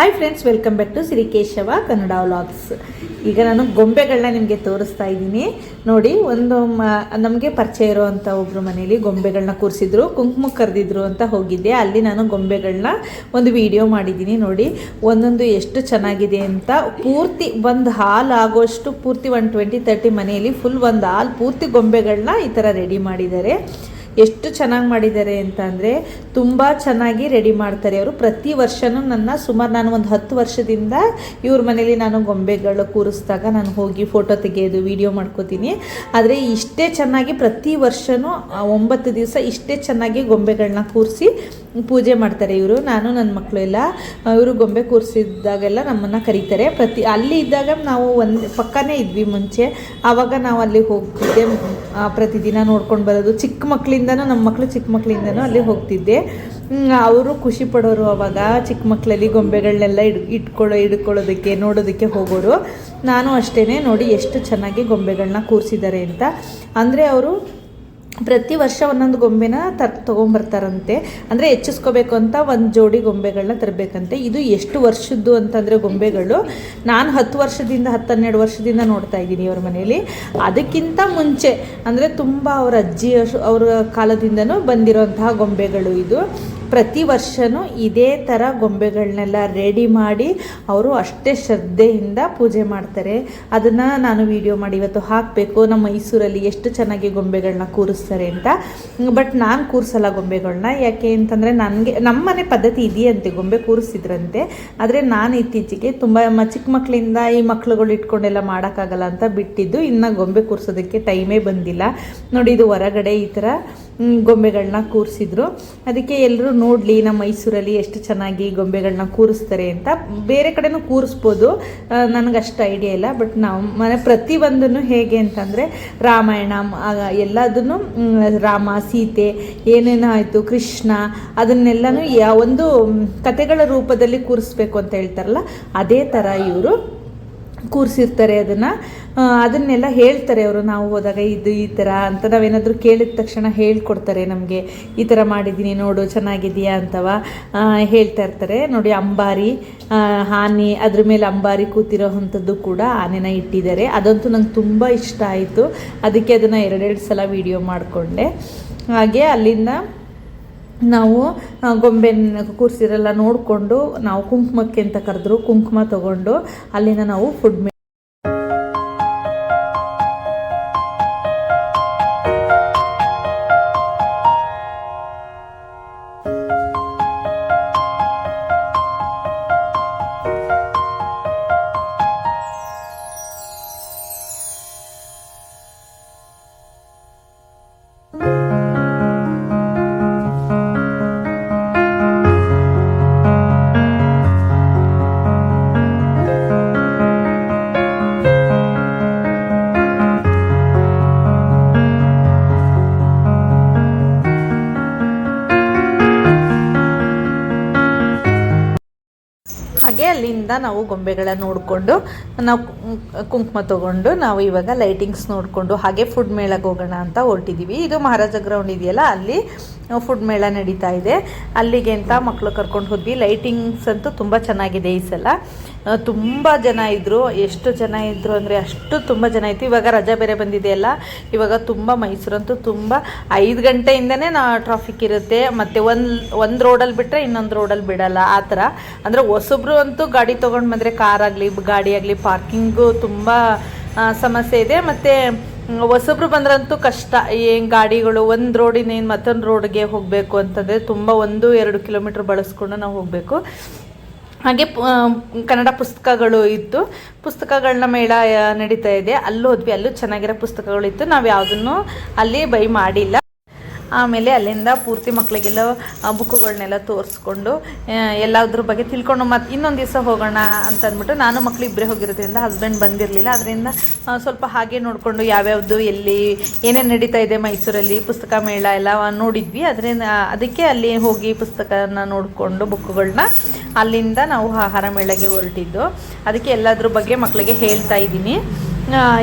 Hi friends welcome back to Sirikeshava Kannada vlogs ಈಗ ನಾನು ಗೊಂಬೆಗಳನ್ನ ನಿಮಗೆ ತೋರಿಸ್ತಾ ಇದ್ದೀನಿ. ನೋಡಿ, ಒಂದು ನಮಗೆ ಪರಿಚಯ ಇರೋವಂಥ ಒಬ್ಬರು ಮನೇಲಿ ಗೊಂಬೆಗಳನ್ನ ಕೂರಿಸಿದ್ರು, ಕುಂಕುಮ ಕರೆದಿದ್ರು ಅಂತ ಹೋಗಿದ್ದೆ. ಅಲ್ಲಿ ನಾನು ಗೊಂಬೆಗಳನ್ನ ಒಂದು ವಿಡಿಯೋ ಮಾಡಿದ್ದೀನಿ. ನೋಡಿ, ಒಂದೊಂದು ಎಷ್ಟು ಚೆನ್ನಾಗಿದೆ ಅಂತ. ಪೂರ್ತಿ ಒಂದು ಹಾಲು ಆಗೋಷ್ಟು ಪೂರ್ತಿ ಒನ್ ಟ್ವೆಂಟಿ ತರ್ಟಿ ಮನೆಯಲ್ಲಿ ಫುಲ್ ಒಂದು ಹಾಲ್, ಪೂರ್ತಿ ಗೊಂಬೆಗಳನ್ನ ಈ ಥರ ರೆಡಿ ಮಾಡಿದ್ದಾರೆ. ಎಷ್ಟು ಚೆನ್ನಾಗಿ ಮಾಡಿದ್ದಾರೆ ಅಂತ ಅಂದರೆ ತುಂಬ ಚೆನ್ನಾಗಿ ರೆಡಿ ಮಾಡ್ತಾರೆ ಅವರು. ಪ್ರತಿ ವರ್ಷವೂ ನನ್ನ ಸುಮಾರು ನಾನು ಒಂದು ಹತ್ತು ವರ್ಷದಿಂದ ಇವ್ರ ಮನೇಲಿ ನಾನು ಗೊಂಬೆಗಳು ಕೂರಿಸಿದಾಗ ನಾನು ಹೋಗಿ ಫೋಟೋ ತೆಗೆಯೋದು ವಿಡಿಯೋ ಮಾಡ್ಕೋತೀನಿ. ಆದರೆ ಇಷ್ಟೇ ಚೆನ್ನಾಗಿ ಪ್ರತಿ ವರ್ಷವೂ ಒಂಬತ್ತು ದಿವಸ ಇಷ್ಟೇ ಚೆನ್ನಾಗಿ ಗೊಂಬೆಗಳನ್ನ ಕೂರಿಸಿ ಪೂಜೆ ಮಾಡ್ತಾರೆ ಇವರು. ನಾನು ನನ್ನ ಮಕ್ಕಳು ಎಲ್ಲ. ಇವರು ಗೊಂಬೆ ಕೂರಿಸಿದಾಗೆಲ್ಲ ನಮ್ಮನ್ನು ಕರೀತಾರೆ. ಪ್ರತಿ, ಅಲ್ಲಿ ಇದ್ದಾಗ ನಾವು ಒಂದು, ಪಕ್ಕನೇ ಇದ್ವಿ ಮುಂಚೆ. ಆವಾಗ ನಾವು ಅಲ್ಲಿ ಹೋಗ್ತಿದ್ದೆ. ಪ್ರತಿದಿನ ನೋಡ್ಕೊಂಡು ಬರೋದು. ಚಿಕ್ಕ ಮಕ್ಕಳಿಂದನೂ ನಮ್ಮ ಮಕ್ಕಳು ಚಿಕ್ಕ ಮಕ್ಕಳಿಂದನೂ ಅಲ್ಲಿ ಹೋಗ್ತಿದ್ದೆ. ಅವರು ಖುಷಿ ಪಡೋರು ಅವಾಗ. ಚಿಕ್ಕ ಮಕ್ಕಳಲ್ಲಿ ಗೊಂಬೆಗಳನ್ನೆಲ್ಲ ಇಡ್, ಇಟ್ಕೊಳ್ಳೋ, ಹಿಡ್ಕೊಳ್ಳೋದಕ್ಕೆ, ನೋಡೋದಕ್ಕೆ ಹೋಗೋರು. ನಾನು ಅಷ್ಟೇ ನೋಡಿ ಎಷ್ಟು ಚೆನ್ನಾಗಿ ಗೊಂಬೆಗಳನ್ನ ಕೂರಿಸಿದ್ದಾರೆ ಅಂತ. ಅಂದರೆ ಅವರು ಪ್ರತಿ ವರ್ಷ ಒಂದೊಂದು ಗೊಂಬೆನ ತರ್, ತೊಗೊಂಬರ್ತಾರಂತೆ. ಅಂದರೆ ಹೆಚ್ಚಿಸ್ಕೋಬೇಕು ಅಂತ ಒಂದು ಜೋಡಿ ಗೊಂಬೆಗಳನ್ನ ತರಬೇಕಂತೆ. ಇದು ಎಷ್ಟು ವರ್ಷದ್ದು ಅಂತಂದರೆ ಗೊಂಬೆಗಳು. ನಾನು ಹತ್ತು ವರ್ಷದಿಂದ ಹತ್ತು ಹನ್ನೆರಡು ವರ್ಷದಿಂದ ನೋಡ್ತಾ ಇದ್ದೀನಿ ಅವ್ರ ಮನೇಲಿ. ಅದಕ್ಕಿಂತ ಮುಂಚೆ, ಅಂದರೆ ತುಂಬ ಅವರ ಅಜ್ಜಿ, ಅವ್ರ ಕಾಲದಿಂದನೂ ಬಂದಿರೋಂತಹ ಗೊಂಬೆಗಳು ಇದು. ಪ್ರತಿ ವರ್ಷವೂ ಇದೇ ಥರ ಗೊಂಬೆಗಳನ್ನೆಲ್ಲ ರೆಡಿ ಮಾಡಿ ಅವರು ಅಷ್ಟೇ ಶ್ರದ್ಧೆಯಿಂದ ಪೂಜೆ ಮಾಡ್ತಾರೆ. ಅದನ್ನು ನಾನು ವಿಡಿಯೋ ಮಾಡಿ ಇವತ್ತು ಹಾಕಬೇಕು. ನಮ್ಮ ಮೈಸೂರಲ್ಲಿ ಎಷ್ಟು ಚೆನ್ನಾಗಿ ಗೊಂಬೆಗಳನ್ನ ಕೂರಿಸ್ತಾರೆ ಅಂತ. ಬಟ್ ನಾನು ಕೂರಿಸಲ್ಲ ಗೊಂಬೆಗಳನ್ನ ಯಾಕೆ ಅಂತಂದರೆ ನನಗೆ ನಮ್ಮ ಮನೆ ಪದ್ಧತಿ ಇದೆಯಂತೆ ಗೊಂಬೆ ಕೂರಿಸಿದ್ರಂತೆ. ಆದರೆ ನಾನು ಇತ್ತೀಚೆಗೆ ತುಂಬ ಚಿಕ್ಕ ಮಕ್ಕಳಿಂದ ಈ ಮಕ್ಳುಗಳು ಇಟ್ಕೊಂಡೆಲ್ಲ ಮಾಡೋಕ್ಕಾಗಲ್ಲ ಅಂತ ಬಿಟ್ಟಿದ್ದು. ಇನ್ನು ಗೊಂಬೆ ಕೂರಿಸೋದಕ್ಕೆ ಟೈಮೇ ಬಂದಿಲ್ಲ. ನೋಡಿ ಇದು ಹೊರಗಡೆ ಈ ಥರ ಗೊಂಬೆಗಳನ್ನ ಕೂರಿಸಿದ್ರು. ಅದಕ್ಕೆ ಎಲ್ಲರೂ ನೋಡಲಿ ನಮ್ಮ ಮೈಸೂರಲ್ಲಿ ಎಷ್ಟು ಚೆನ್ನಾಗಿ ಗೊಂಬೆಗಳನ್ನ ಕೂರಿಸ್ತಾರೆ ಅಂತ. ಬೇರೆ ಕಡೆನೂ ಕೂರಿಸ್ಬೋದು. ನನಗಷ್ಟು ಐಡಿಯಾ ಇಲ್ಲ ಬಟ್ ನಾವು ಮನೆ ಪ್ರತಿಯೊಂದನ್ನು ಹೇಗೆ ಅಂತಂದರೆ, ರಾಮಾಯಣ ಎಲ್ಲದನ್ನು ರಾಮ, ಸೀತೆ, ಏನೇನು ಆಯಿತು, ಕೃಷ್ಣ, ಅದನ್ನೆಲ್ಲನೂ ಒಂದು ಕತೆಗಳ ರೂಪದಲ್ಲಿ ಕೂರಿಸ್ಬೇಕು ಅಂತ ಹೇಳ್ತಾರಲ್ಲ, ಅದೇ ಥರ ಇವರು ಕೂರಿಸಿರ್ತಾರೆ ಅದನ್ನು. ಅದನ್ನೆಲ್ಲ ಹೇಳ್ತಾರೆ ಅವರು. ನಾವು ಹೋದಾಗ ಇದು ಈ ಥರ ಅಂತ ನಾವೇನಾದರೂ ಕೇಳಿದ ತಕ್ಷಣ ಹೇಳ್ಕೊಡ್ತಾರೆ ನಮಗೆ. ಈ ಥರ ಮಾಡಿದ್ದೀನಿ ನೋಡು ಚೆನ್ನಾಗಿದೆಯಾ ಅಂತವ. ಹೇಳ್ತಾ ಇರ್ತಾರೆ. ನೋಡಿ, ಅಂಬಾರಿ ಆನೆ, ಅದ್ರ ಮೇಲೆ ಅಂಬಾರಿ ಕೂತಿರೋ ಅಂಥದ್ದು ಕೂಡ ಆನೆನ ಇಟ್ಟಿದ್ದಾರೆ. ಅದಂತೂ ನಂಗೆ ತುಂಬ ಇಷ್ಟ ಆಯಿತು. ಅದಕ್ಕೆ ಅದನ್ನು ಎರಡೆರಡು ಸಲ ವಿಡಿಯೋ ಮಾಡಿಕೊಂಡೆ. ಹಾಗೆ ಅಲ್ಲಿಂದ ನಾವು ಗೊಂಬೆನ ಕೂರಿಸಿರೆಲ್ಲ ನೋಡಿಕೊಂಡು ನಾವು ಕುಂಕುಮಕ್ಕೆ ಅಂತ ಕರೆದ್ರು, ಕುಂಕುಮ ತಗೊಂಡು ಅಲ್ಲಿಂದ ನಾವು ಫುಡ್ ಅಲ್ಲಿಂದ ನಾವು ಗೊಂಬೆಗಳ ನೋಡಿಕೊಂಡು, ನಾವು ಕುಂಕುಮ ತಗೊಂಡು ನಾವು ಇವಾಗ ಲೈಟಿಂಗ್ಸ್ ನೋಡಿಕೊಂಡು ಹಾಗೆ ಫುಡ್ ಮೇಳಕ್ಕೆ ಹೋಗೋಣ ಅಂತ ಹೊರಟಿದ್ದೀವಿ ಇದು ಮಹಾರಾಜ ಗ್ರೌಂಡ್ ಇದೆಯಲ್ಲ, ಅಲ್ಲಿ ಫುಡ್ ಮೇಳ ನಡೀತಾ ಇದೆ. ಅಲ್ಲಿಗೆ ಅಂತ ಮಕ್ಕಳು ಕರ್ಕೊಂಡು ಹೋದ್ವಿ. ಲೈಟಿಂಗ್ಸ್ ಅಂತೂ ತುಂಬ ಚೆನ್ನಾಗಿದೆ ಈ ಸಲ. ತುಂಬ ಜನ ಇದ್ದರು ಎಷ್ಟು ಜನ ಇದ್ದರು ಅಂದರೆ ಅಷ್ಟು ತುಂಬ ಜನ ಇತ್ತು. ಇವಾಗ ರಜಾ ಬೇರೆ ಬಂದಿದೆಯಲ್ಲ. ಇವಾಗ ತುಂಬ ಮೈಸೂರಂತೂ ತುಂಬ ಐದು ಗಂಟೆಯಿಂದನೇ ನಾ ಟ್ರಾಫಿಕ್ ಇರುತ್ತೆ. ಮತ್ತು ಒಂದು ಒಂದು ರೋಡಲ್ಲಿ ಬಿಟ್ಟರೆ ಇನ್ನೊಂದು ರೋಡಲ್ಲಿ ಬಿಡಲ್ಲ. ಆ ಥರ. ಅಂದರೆ ಹೊಸಬ್ರು ಅಂತೂ ಗಾಡಿ ತೊಗೊಂಡು ಬಂದರೆ ಕಾರ್ ಆಗಲಿ, ಗಾಡಿ ಆಗಲಿ ಪಾರ್ಕಿಂಗು ತುಂಬ ಸಮಸ್ಯೆ ಇದೆ. ಮತ್ತು ಹೊಸಬ್ರು ಬಂದ್ರಂತೂ ಕಷ್ಟ. ಏನು ಗಾಡಿಗಳು, ಒಂದು ರೋಡಿನ ಏನು ಮತ್ತೊಂದು ರೋಡ್ಗೆ ಹೋಗಬೇಕು ಅಂತಂದರೆ ತುಂಬ ಒಂದು, ಎರಡು ಕಿಲೋಮೀಟ್ರ್ ಬಳಸ್ಕೊಂಡು ನಾವು ಹೋಗಬೇಕು. ಹಾಗೆ ಕನ್ನಡ ಪುಸ್ತಕಗಳು ಇತ್ತು. ಪುಸ್ತಕಗಳನ್ನ ಮೇಳ ನಡೀತಾ ಇದೆ. ಅಲ್ಲೂ ಹೋದ್ವಿ, ಅಲ್ಲೂ ಚೆನ್ನಾಗಿರೋ ಪುಸ್ತಕಗಳಿತ್ತು ನಾವು ಯಾವುದನ್ನು ಅಲ್ಲಿ ಬೈ ಮಾಡಿಲ್ಲ. ಆಮೇಲೆ ಅಲ್ಲಿಂದ ಪೂರ್ತಿ ಮಕ್ಕಳಿಗೆಲ್ಲ ಬುಕ್ಕುಗಳನ್ನೆಲ್ಲ ತೋರಿಸ್ಕೊಂಡು ಎಲ್ಲದ್ರ ಬಗ್ಗೆ ತಿಳ್ಕೊಂಡು ಮತ್ತು ಇನ್ನೊಂದು ದಿವಸ ಹೋಗೋಣ ಅಂತ ಅಂದ್ಬಿಟ್ಟು ನಾನು ಮಕ್ಕಳು ಇಬ್ಬರೇ ಹೋಗಿರೋದ್ರಿಂದ ಹಸ್ಬೆಂಡ್ ಬಂದಿರಲಿಲ್ಲ. ಅದರಿಂದ ಸ್ವಲ್ಪ ಹಾಗೆ ನೋಡಿಕೊಂಡು ಯಾವ್ಯಾವುದು ಎಲ್ಲಿ, ಏನೇನು ನಡೀತಾ ಇದೆ ಮೈಸೂರಲ್ಲಿ ಪುಸ್ತಕ ಮೇಳ ಎಲ್ಲ ನೋಡಿದ್ವಿ. ಅದರಿಂದ ಅದಕ್ಕೆ ಅಲ್ಲಿ ಹೋಗಿ ಪುಸ್ತಕನ ನೋಡಿಕೊಂಡು ಬುಕ್ಕುಗಳನ್ನ ಅಲ್ಲಿಂದ ನಾವು ಆಹಾರ ಮೇಳಗೆ ಹೊರಟಿದ್ದು. ಅದಕ್ಕೆ ಎಲ್ಲದ್ರ ಬಗ್ಗೆ ಮಕ್ಕಳಿಗೆ ಹೇಳ್ತಾ ಇದ್ದೀನಿ.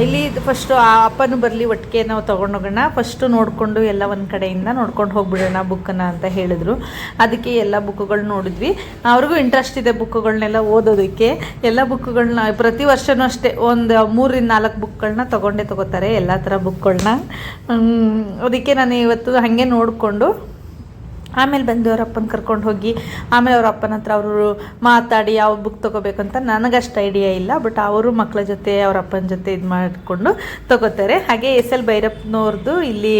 ಇಲ್ಲಿ ಫಸ್ಟು ಆ ಅಪ್ಪನೂ ಬರಲಿ, ಒಟ್ಟಿಗೆ ನಾವು ತೊಗೊಂಡೋಗೋಣ. ಫಸ್ಟು ನೋಡಿಕೊಂಡು ಎಲ್ಲ ಒಂದು ಕಡೆಯಿಂದ ನೋಡ್ಕೊಂಡು ಹೋಗ್ಬಿಡೋಣ ಬುಕ್ಕನ್ನ ಅಂತ ಹೇಳಿದ್ರು. ಅದಕ್ಕೆ ಎಲ್ಲ ಬುಕ್ಗಳು ನೋಡಿದ್ವಿ. ಅವ್ರಿಗೂ ಇಂಟ್ರೆಸ್ಟ್ ಇದೆ ಬುಕ್ಗಳನ್ನೆಲ್ಲ ಓದೋದಕ್ಕೆ. ಎಲ್ಲ ಬುಕ್ಗಳನ್ನ ಪ್ರತಿ ವರ್ಷವೂ ಅಷ್ಟೇ ಒಂದು ಮೂರಿಂದ ನಾಲ್ಕು ಬುಕ್ಗಳನ್ನ ತೊಗೊಂಡೇ ತೊಗೋತಾರೆ ಎಲ್ಲ ಥರ ಬುಕ್ಗಳನ್ನ ಅದಕ್ಕೆ ನಾನು ಇವತ್ತು ಹಾಗೆ ನೋಡಿಕೊಂಡು ಆಮೇಲೆ ಬಂದು ಅವ್ರ ಅಪ್ಪನ ಕರ್ಕೊಂಡು ಹೋಗಿ, ಆಮೇಲೆ ಅವ್ರ ಅಪ್ಪನ ಹತ್ರ ಅವರು ಮಾತಾಡಿ ಯಾವ ಬುಕ್ ತೊಗೋಬೇಕು ಅಂತ ನನಗಷ್ಟು ಐಡಿಯಾ ಇಲ್ಲ ಬಟ್ ಅವರು ಮಕ್ಕಳ ಜೊತೆ, ಅವ್ರ ಅಪ್ಪನ ಜೊತೆ ಇದು ಮಾಡಿಕೊಂಡು ತೊಗೋತಾರೆ. ಹಾಗೆ ಎಸ್ ಎಲ್ ಭೈರಪ್ಪನವ್ರದ್ದು ಇಲ್ಲಿ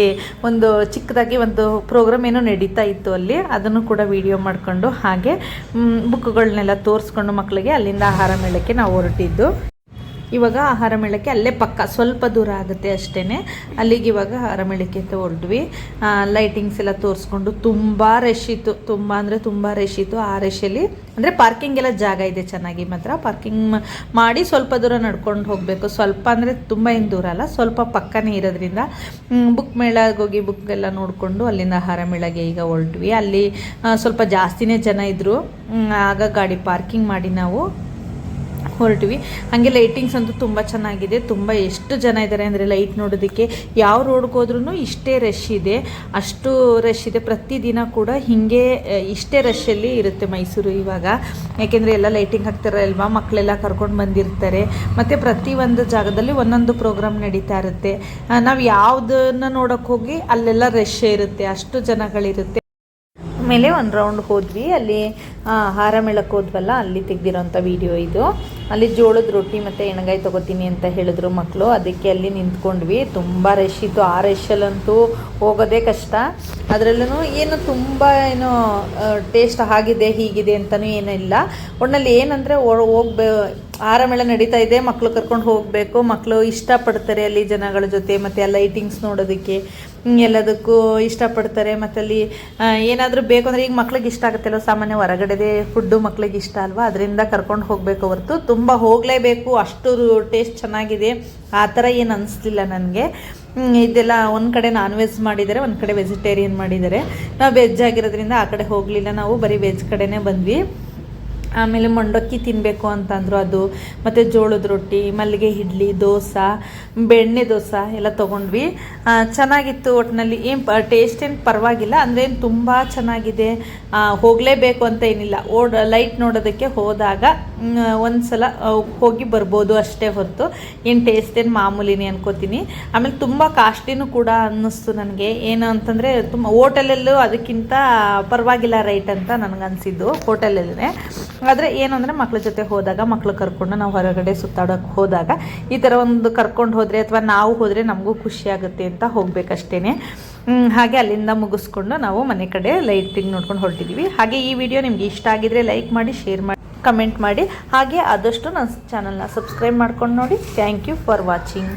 ಒಂದು ಚಿಕ್ಕದಾಗಿ ಒಂದು ಪ್ರೋಗ್ರಾಮ್ ಏನೋ ನಡೀತಾ ಇತ್ತು ಅಲ್ಲಿ, ಅದನ್ನು ಕೂಡ ವಿಡಿಯೋ ಮಾಡಿಕೊಂಡು ಹಾಗೆ ಬುಕ್ಗಳನ್ನೆಲ್ಲ ತೋರಿಸ್ಕೊಂಡು ಮಕ್ಕಳಿಗೆ ಅಲ್ಲಿಂದ ಆಹಾರ ಮೇಳಕ್ಕೆ ನಾವು ಹೊರಟಿದ್ದು. ಇವಾಗ ಆಹಾರ ಮೇಳಕ್ಕೆ ಅಲ್ಲೇ ಪಕ್ಕ, ಸ್ವಲ್ಪ ದೂರ ಆಗುತ್ತೆ ಅಷ್ಟೇ ಅಲ್ಲಿಗೆ ಇವಾಗ ಆಹಾರ ಮೇಳಕ್ಕೆ ಹೊರಡ್ವಿ ಲೈಟಿಂಗ್ಸ್ ಎಲ್ಲ ತೋರಿಸ್ಕೊಂಡು ತುಂಬ ರಶ್ ಇತ್ತು. ತುಂಬ ಅಂದರೆ ತುಂಬ ರಶ್ ಇತ್ತು ಆ ರಶಲ್ಲಿ ಅಂದರೆ ಪಾರ್ಕಿಂಗ್ ಎಲ್ಲ ಜಾಗ ಇದೆ ಚೆನ್ನಾಗಿ ಮಾತ್ರ. ಪಾರ್ಕಿಂಗ್ ಮಾಡಿ ಸ್ವಲ್ಪ ದೂರ ನಡ್ಕೊಂಡು ಹೋಗಬೇಕು. ಸ್ವಲ್ಪ ಅಂದರೆ ತುಂಬ ಏನು ದೂರ ಅಲ್ಲ, ಸ್ವಲ್ಪ ಪಕ್ಕನೇ ಇರೋದ್ರಿಂದ. ಬುಕ್ ಮೇಳಗೆ ಹೋಗಿ ಬುಕ್ ಎಲ್ಲ ನೋಡಿಕೊಂಡು ಅಲ್ಲಿಂದ ಆಹಾರ ಮೇಳಗೆ ಈಗ ಹೊರಟ್ವಿ. ಅಲ್ಲಿ ಸ್ವಲ್ಪ ಜಾಸ್ತಿನೇ ಜನ ಇದ್ದರು ಆಗ ಗಾಡಿ ಪಾರ್ಕಿಂಗ್ ಮಾಡಿ ನಾವು. ಹೊರಟ್ವಿ. ಹಾಗೆ ಲೈಟಿಂಗ್ಸ್ ಅಂತೂ ತುಂಬ ಚೆನ್ನಾಗಿದೆ. ತುಂಬ ಎಷ್ಟು ಜನ ಇದ್ದಾರೆ ಅಂದರೆ ಲೈಟ್ ನೋಡೋದಕ್ಕೆ. ಯಾವ ರೋಡ್ಗೆ ಹೋದ್ರೂ ಇಷ್ಟೇ ರಶ್ ಇದೆ. ಅಷ್ಟು ರಶ್ ಇದೆ. ಪ್ರತಿದಿನ ಕೂಡ ಹೀಗೆ ಇಷ್ಟೇ ರಶಲ್ಲಿ ಇರುತ್ತೆ ಮೈಸೂರು ಇವಾಗ. ಯಾಕೆಂದರೆ ಎಲ್ಲ ಲೈಟಿಂಗ್ ಹಾಕ್ತಾರೆ ಅಲ್ವಾ ಮಕ್ಕಳೆಲ್ಲ ಕರ್ಕೊಂಡು ಬಂದಿರ್ತಾರೆ. ಮತ್ತು ಪ್ರತಿಯೊಂದು ಜಾಗದಲ್ಲಿ ಒಂದೊಂದು ಪ್ರೋಗ್ರಾಮ್ ನಡೀತಾ ಇರುತ್ತೆ. ನಾವು ಯಾವುದನ್ನು ನೋಡೋಕ್ಕೆ ಹೋಗಿ ಅಲ್ಲೆಲ್ಲ ರಶ್ ಇರುತ್ತೆ. ಅಷ್ಟು ಜನಗಳಿರುತ್ತೆ. ಆಮೇಲೆ ಒಂದು ರೌಂಡ್ ಹೋದ್ವಿ. ಅಲ್ಲಿ ಹಾರ ಮೇಳಕ್ಕೆ ಹೋದ್ವಲ್ಲ, ಅಲ್ಲಿ ತೆಗ್ದಿರೋಂಥ ವಿಡಿಯೋ ಇದು. ಅಲ್ಲಿ ಜೋಳದ ರೊಟ್ಟಿ ಮತ್ತು ಎಣ್ಗಾಯಿ ತೊಗೋತೀನಿ ಅಂತ ಹೇಳಿದ್ರು ಮಕ್ಕಳು ಅದಕ್ಕೆ ಅಲ್ಲಿ ನಿಂತ್ಕೊಂಡ್ವಿ. ತುಂಬ ರಶ್ ಇತ್ತು. ಆ ರಶಲ್ಲಂತೂ ಹೋಗೋದೇ ಕಷ್ಟ. ಅದರಲ್ಲೂ ಏನು ತುಂಬ ಏನು ಟೇಸ್ಟ್ ಆಗಿದೆ, ಹೀಗಿದೆ ಅಂತಲೂ ಏನಿಲ್ಲ. ಒಟ್ನಲ್ಲಿ ಏನಂದರೆ ಹೋಗ್ಬೇ ಮೇಳ ನಡೀತಾ ಇದೆ. ಮಕ್ಕಳು ಕರ್ಕೊಂಡು ಹೋಗಬೇಕು. ಮಕ್ಕಳು ಇಷ್ಟಪಡ್ತಾರೆ ಅಲ್ಲಿ ಜನಗಳ ಜೊತೆ, ಮತ್ತು ಆ ಲೈಟಿಂಗ್ಸ್ ನೋಡೋದಕ್ಕೆ. ಎಲ್ಲದಕ್ಕೂ ಇಷ್ಟಪಡ್ತಾರೆ. ಮತ್ತು ಅಲ್ಲಿ ಏನಾದರೂ ಬೇಕು ಅಂದರೆ ಈಗ ಮಕ್ಳಿಗೆ ಇಷ್ಟ ಆಗುತ್ತಲ್ಲ ಸಾಮಾನ್ಯ ಹೊರಗಡೆದೇ ಫುಡ್ಡು ಮಕ್ಳಿಗೆ ಇಷ್ಟ ಅಲ್ವಾ? ಅದರಿಂದ ಕರ್ಕೊಂಡು ಹೋಗಬೇಕು ಹೊರತು. ತುಂಬ ಹೋಗಲೇಬೇಕು. ಅಷ್ಟು ಟೇಸ್ಟ್ ಚೆನ್ನಾಗಿದೆ. ಆ ಥರ ಏನು ಅನಿಸ್ಲಿಲ್ಲ ನನಗೆ. ಇದೆಲ್ಲ ಒಂದು ಕಡೆ ನಾನ್ ವೆಜ್ ಮಾಡಿದ್ದಾರೆ, ಒಂದು ಕಡೆ ವೆಜಿಟೇರಿಯನ್ ಮಾಡಿದ್ದಾರೆ. ನಾವು ವೆಜ್ ಆಗಿರೋದ್ರಿಂದ ಆ ಕಡೆ ಹೋಗಲಿಲ್ಲ. ನಾವು ಬರೀ ವೆಜ್ ಕಡೆನೇ ಬಂದ್ವಿ. ಆಮೇಲೆ ಮಂಡಕ್ಕಿ ತಿನ್ನಬೇಕು ಅಂತಂದರು ಅದು, ಮತ್ತು ಜೋಳದ ರೊಟ್ಟಿ, ಮಲ್ಲಿಗೆ ಇಡ್ಲಿ, ದೋಸೆ, ಬೆಣ್ಣೆ ದೋಸೆ ಎಲ್ಲ ತೊಗೊಂಡ್ವಿ. ಚೆನ್ನಾಗಿತ್ತು ಒಟ್ಟಿನಲ್ಲಿ ಏನು ಟೇಸ್ಟ್ ಏನು ಪರವಾಗಿಲ್ಲ, ಅಂದರೆ ಏನು ತುಂಬ ಚೆನ್ನಾಗಿದೆ. ಹೋಗಲೇಬೇಕು ಅಂತ ಏನಿಲ್ಲ. ಓಡ್ ಲೈಟ್ ನೋಡೋದಕ್ಕೆ ಹೋದಾಗ ಒಂದು ಸಲ ಹೋಗಿ ಬರ್ಬೋದು ಅಷ್ಟೇ ಹೊರತು. ಏನು ಟೇಸ್ಟ್ ಏನು ಮಾಮೂಲಿನಿ ಅನ್ಕೋತೀನಿ. ಆಮೇಲೆ ತುಂಬ ಕಾಸ್ಟ್ಲಿನೂ ಕೂಡ ಅನ್ನಿಸ್ತು ನನಗೆ. ಏನು ಅಂತಂದರೆ, ತುಂಬ, ಹೋಟೆಲಲ್ಲೂ ಅದಕ್ಕಿಂತ ಪರವಾಗಿಲ್ಲ ರೈಟ್ ಅಂತ ನನಗನ್ಸಿದ್ದು ಹೋಟೆಲಲ್ಲೇ ಆದರೆ ಏನು ಅಂದರೆ, ಮಕ್ಳ ಜೊತೆ ಹೋದಾಗ, ಮಕ್ಳು ಕರ್ಕೊಂಡು ನಾವು ಹೊರಗಡೆ ಸುತ್ತಾಡೋಕೆ ಹೋದಾಗ, ಈ ಥರ ಒಂದು ಕರ್ಕೊಂಡು ಹೋದರೆ ಅಥವಾ ನಾವು ಹೋದರೆ ನಮಗೂ ಖುಷಿಯಾಗುತ್ತೆ ಅಂತ ಹೋಗಬೇಕಷ್ಟೇ ಹಾಗೆ ಅಲ್ಲಿಂದ ಮುಗಿಸ್ಕೊಂಡು ನಾವು ಮನೆ ಕಡೆ ಲೈಟಿಂಗ್ ನೋಡ್ಕೊಂಡು ಹೊರಟಿದ್ದೀವಿ ಹಾಗೆ ಈ ವಿಡಿಯೋ ನಿಮ್ಗೆ ಇಷ್ಟ ಆಗಿದ್ರೆ ಲೈಕ್ ಮಾಡಿ ಶೇರ್ ಮಾಡಿ. ಕಮೆಂಟ್ ಮಾಡಿ. ಹಾಗೆ ಆದಷ್ಟು ನನ್ನ ಚಾನಲ್ನ ಸಬ್ಸ್ಕ್ರೈಬ್ ಮಾಡ್ಕೊಂಡು ನೋಡಿ. Thank you for watching